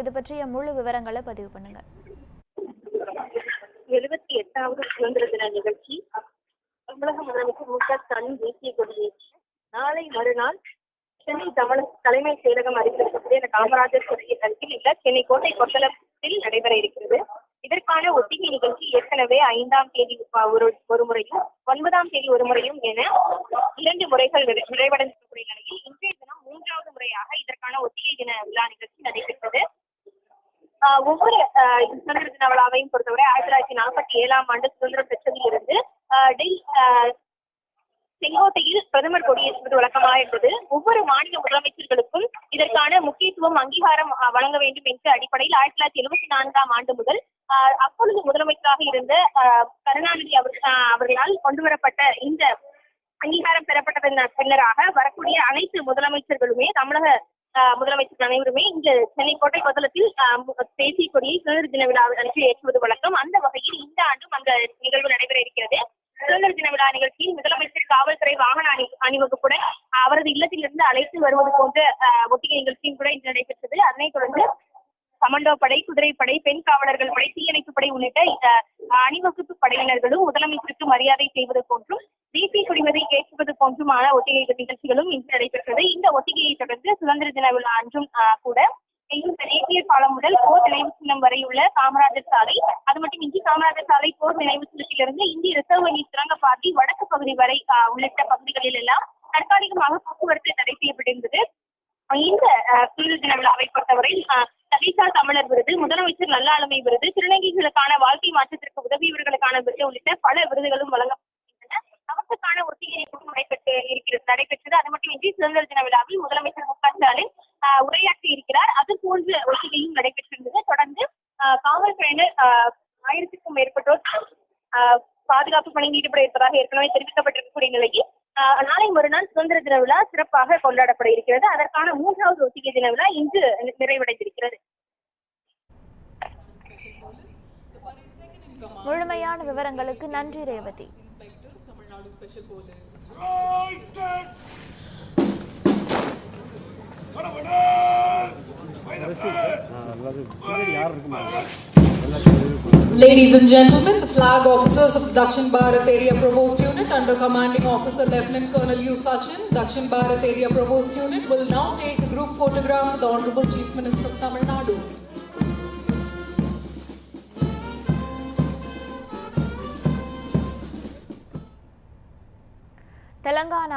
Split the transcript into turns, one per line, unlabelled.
இது பற்றிய முழு விவரங்களை பதிவு பண்ணுங்க
எழுபத்தி எட்டாவது சுதந்திர தின நிகழ்ச்சி. தமிழக முதலமைச்சர் மு க ஸ்டாலின் தேசிய கொடியேற்றி நாளை மறுநாள் சென்னை தமிழக தலைமை செயலகம் அறிவிக்கப்பட்டு இந்த காமராஜர் சிலையின் அருகில் உள்ள சென்னை கோட்டை கொத்தளத்தில் நடைபெற இருக்கிறது. இதற்கான ஒத்திகை நிகழ்ச்சி ஏற்கனவே ஐந்தாம் தேதி ஒரு ஒரு முறையும் ஒன்பதாம் தேதி ஒரு முறையும் என இரண்டு முறைகள் நிறை- நிலையில் இன்றைய தினம் மூன்றாவது முறையாக இதற்கான ஒத்திகை தின விழா நிகழ்ச்சி நடைபெற்று ஒவ்வொரு ஆஹ் சுதந்திர தின விழாவையும் பொறுத்தவரை ஆயிரத்தி தொள்ளாயிரத்தி நாற்பத்தி ஏழாம் ஆண்டு சுதந்திரம் பெற்றதிலிருந்து டெல் ஆஹ் செங்கோட்டையில் பிரதமர் கொடியேற்றுவது வழக்கமாக இருந்தது. ஒவ்வொரு மாநில முதலமைச்சர்களுக்கும் இதற்கான முக்கியத்துவம் அங்கீகாரம் வழங்க வேண்டும் என்ற அடிப்படையில் ஆயிரத்தி தொள்ளாயிரத்தி எழுபத்தி நான்காம் ஆண்டு முதல் அப்பொழுது முதலமைச்சராக இருந்த ஆஹ் கருணாநிதி அவர் ஆஹ் அவர்களால் கொண்டு வரப்பட்ட இந்த அங்கீகாரம் பெறப்பட்டதன் பின்னராக வரக்கூடிய அனைத்து முதலமைச்சர்களுமே தமிழக முதலமைச்சர் அனைவருமே இந்த சென்னை கோட்டை கொத்தளத்தில் தேசிய கொடியை சுதந்திர தின விழா அனுப்பி ஏற்றுவது வழக்கம். அந்த வகையில் இந்த ஆண்டும் அந்த நிகழ்வு நடைபெற இருக்கிறது. சுதந்திர தின விழா நிகழ்ச்சியில் முதலமைச்சர் காவல்துறை வாகன அணி அணிவகுப்புடன் அவரது இல்லத்திலிருந்து அழைத்து வருவது போன்ற ஆஹ், ஒத்திகை நிகழ்ச்சியும் கூட இன்று நடைபெற்றது. அதனைத் தொடர்ந்து கமண்டோ படை குதிரைப்படை பெண் காவலர்கள் படை தீயணைப்பு படை உள்ளிட்ட இந்த அணிவகுப்பு படையினர்களும் முதலமைச்சருக்கு மரியாதை செய்வது போன்றும் தேசிய குடிமதை ஏற்றுவது போன்றுமான ஒத்திகை நிகழ்ச்சிகளும் இன்று நடைபெற்றது. இந்த ஒத்திகையை தொடர்ந்து சுதந்திர தின விழா அன்றும் கூட இந்த நேப்பியர் பாலம் முதல் போர் நினைவு சின்னம் வரை உள்ள காமராஜர் சாலை அது மட்டுமின்றி காமராஜர் சாலை போர் நினைவு சின்னத்திலிருந்து இந்திய ரிசர்வ் வங்கி சுரங்கப்பாதை வடக்கு பகுதி வரை உள்ளிட்ட பகுதிகளில் எல்லாம் தற்காலிகமாக போக்குவரத்து தடை செய்யப்பட்டிருந்தது. இந்த சுதந்திர தின விழாவை பொறுத்தவரை அஹ், தலிசா தமிழர் விருது முதலமைச்சர் நல்ல ஆளுமை விருது திருநங்கைகளுக்கான வாழ்க்கை மாற்றத்திற்கு உதவியவர்களுக்கான விருது உள்ளிட்ட பல விருதுகளும் வழங்க அரசுக்கான ஒத்திகை நடைபெற்று இருக்கிறது நடைபெற்றது. அது மட்டுமின்றி சுதந்திர தின விழாவில் முதலமைச்சர் மு க ஸ்டாலின் உரையாற்றி இருக்கிறார். அது போன்ற ஒத்திகையும் நடைபெற்றிருந்தது. தொடர்ந்து காவல் காவல்துறையினர் ஆயிரத்துக்கும் மேற்பட்டோர் பாதுகாப்பு பணியில் ஈடுபட இருப்பதாக ஏற்கனவே தெரிவிக்கப்பட்டிருக்கக்கூடிய நிலையில் ஆஹ் நாளை மறுநாள் சுதந்திர தின விழா சிறப்பாக கொண்டாடப்பட இருக்கிறது. அதற்கான மூன்றாவது ஒத்திகை தின விழா இன்று நிறைவடைந்திருக்கிறது.
முழுமையான விவரங்களுக்கு நன்றி Revathi.
Special Police. Ladies and gentlemen, the flag officers of the Dakshin Bharat Area Provost Unit under commanding officer Lieutenant Colonel U. Sachin, Dakshin Bharat Area Provost Unit will now take a group photograph with the Honorable Chief Minister of Tamil Nadu.
Telangana